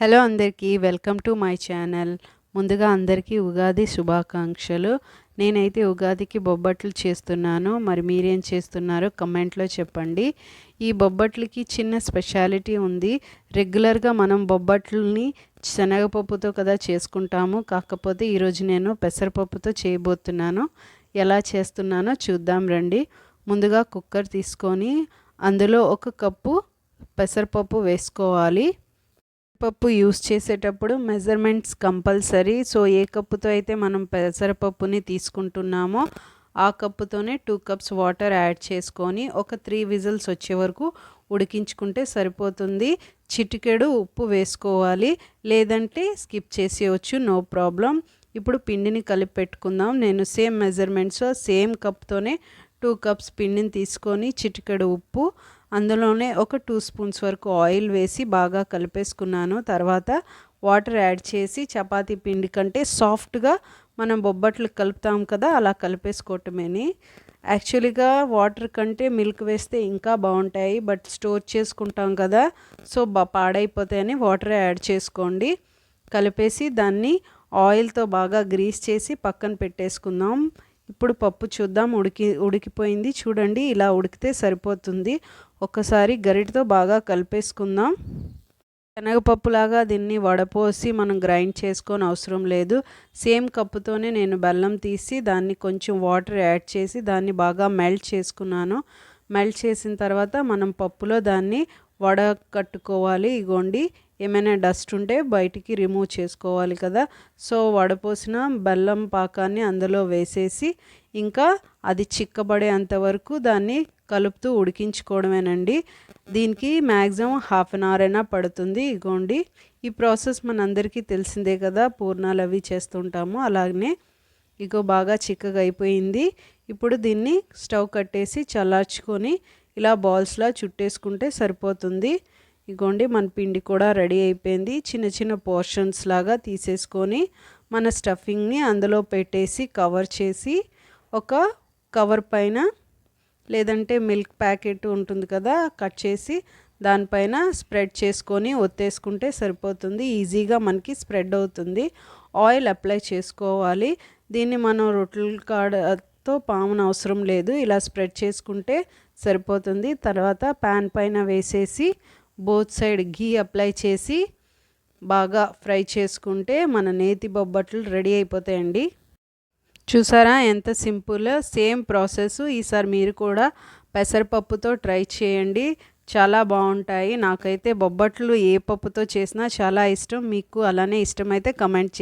Hello అందరికీ welcome to my channel. ముందుగా అందరికీ ఉగాది శుభాకాంక్షలు. నేనైతే ఉగాదికి బొబ్బట్లు చేస్తున్నాను. మరి మీరేం చేస్తున్నారో కమెంట్లో చెప్పండి. ఈ బొబ్బట్లకి చిన్న స్పెషాలిటీ ఉంది. రెగ్యులర్గా మనం బొబ్బట్లని శనగపప్పుతో కదా చేసుకుంటాము. కాకపోతే ఈరోజు నేను పెసరపప్పుతో చేయబోతున్నాను. ఎలా చేస్తున్నానో చూద్దాం రండి. ముందుగా కుక్కర్ తీసుకొని అందులో ఒక కప్పు పెసరపప్పు వేసుకోవాలి. పప్పు యూస్ చేసేటప్పుడు మెజర్మెంట్స్ కంపల్సరీ. సో ఏ కప్పుతో అయితే మనం పెసరపప్పుని తీసుకుంటున్నామో ఆ కప్పుతోనే టూ కప్స్ వాటర్ యాడ్ చేసుకొని ఒక త్రీ విజిల్స్ వచ్చే వరకు ఉడికించుకుంటే సరిపోతుంది. చిటికెడు ఉప్పు వేసుకోవాలి. లేదంటే స్కిప్ చేసేయచ్చు నో ప్రాబ్లం. ఇప్పుడు పిండిని కలిపి పెట్టుకుందాం. నేను సేమ్ మెజర్మెంట్స్ సేమ్ కప్తోనే టూ కప్స్ పిండిని తీసుకొని చిటికెడు ఉప్పు అందులోనే ఒక టూ స్పూన్స్ వరకు ఆయిల్ వేసి బాగా కలిపేసుకున్నాను. తర్వాత వాటర్ యాడ్ చేసి చపాతీ పిండి కంటే సాఫ్ట్గా మనం బొబ్బట్లు కలుపుతాం కదా అలా కలిపేసుకోవటమేని. యాక్చువల్గా వాటర్ కంటే మిల్క్ వేస్తే ఇంకా బాగుంటాయి బట్ స్టోర్ చేసుకుంటాం కదా సో బా పాడైపోతాయని వాటర్ యాడ్ చేసుకోండి. కలిపేసి దాన్ని ఆయిల్తో బాగా గ్రీస్ చేసి పక్కన పెట్టేసుకుందాం. ఇప్పుడు పప్పు చూద్దాం ఉడికి ఉడికిపోయింది. చూడండి ఇలా ఉడికితే సరిపోతుంది. ఒక్కసారి గరిటతో బాగా కలిపేసుకుందాం. శనగపప్పులాగా దీన్ని వడపోసి మనం గ్రైండ్ చేసుకొని అవసరం లేదు. సేమ్ కప్పుతోనే నేను బెల్లం తీసి దాన్ని కొంచెం వాటర్ యాడ్ చేసి దాన్ని బాగా మెల్ట్ చేసుకున్నాను. మెల్ట్ చేసిన తర్వాత మనం పప్పులో దాన్ని వడ కట్టుకోవాలి. ఇగోండి ఏమైనా డస్ట్ ఉంటే బయటికి రిమూవ్ చేసుకోవాలి కదా. సో వడపోసిన బెల్లం పాకాన్ని అందులో వేసేసి ఇంకా అది చిక్కబడేంత వరకు దాన్ని కలుపుతూ ఉడికించుకోవడమేనండి. దీనికి మ్యాక్సిమం హాఫ్ అన్ అవర్ అయినా పడుతుంది. ఇగోండి. ఈ ప్రాసెస్ మనందరికీ తెలిసిందే కదా పూర్ణాలు అవి చేస్తుంటాము. అలాగనే ఇగో బాగా చిక్కగా అయిపోయింది. ఇప్పుడు దీన్ని స్టవ్ కట్టేసి చల్లార్చుకొని ఇలా బాల్స్లా చుట్టేసుకుంటే సరిపోతుంది. ఇగోండి మన పిండి కూడా రెడీ అయిపోయింది. చిన్న చిన్న పోర్షన్స్ లాగా తీసేసుకొని మన స్టఫింగ్ని అందులో పెట్టేసి కవర్ చేసి ఒక కవర్ పైన లేదంటే మిల్క్ ప్యాకెట్ ఉంటుంది కదా కట్ చేసి దానిపైన స్ప్రెడ్ చేసుకొని ఒత్తేసుకుంటే సరిపోతుంది. ఈజీగా మనకి స్ప్రెడ్ అవుతుంది. ఆయిల్ అప్లై చేసుకోవాలి. దీన్ని మనం రొట్టెల కాడతో పామున అవసరం లేదు. ఇలా స్ప్రెడ్ చేసుకుంటే సరిపోతుంది. తర్వాత ప్యాన్ పైన వేసేసి బోత్ సైడ్ ఘీ అప్లై చేసి బాగా ఫ్రై చేసుకుంటే మన నేతి బొబ్బట్లు రెడీ అయిపోతాయండి. చూసారా? ఎంత సింపుల్. Same process. ఈసారి మీరు కూడా పెసరపప్పుతో ట్రై చేయండి. చాలా బాగుంటాయి. నాకైతే బొబ్బట్లు ఏ పప్పుతో చేసినా చాలా ఇష్టం. మీకు అలానే ఇష్టమైతే కమెంట్ చేయండి.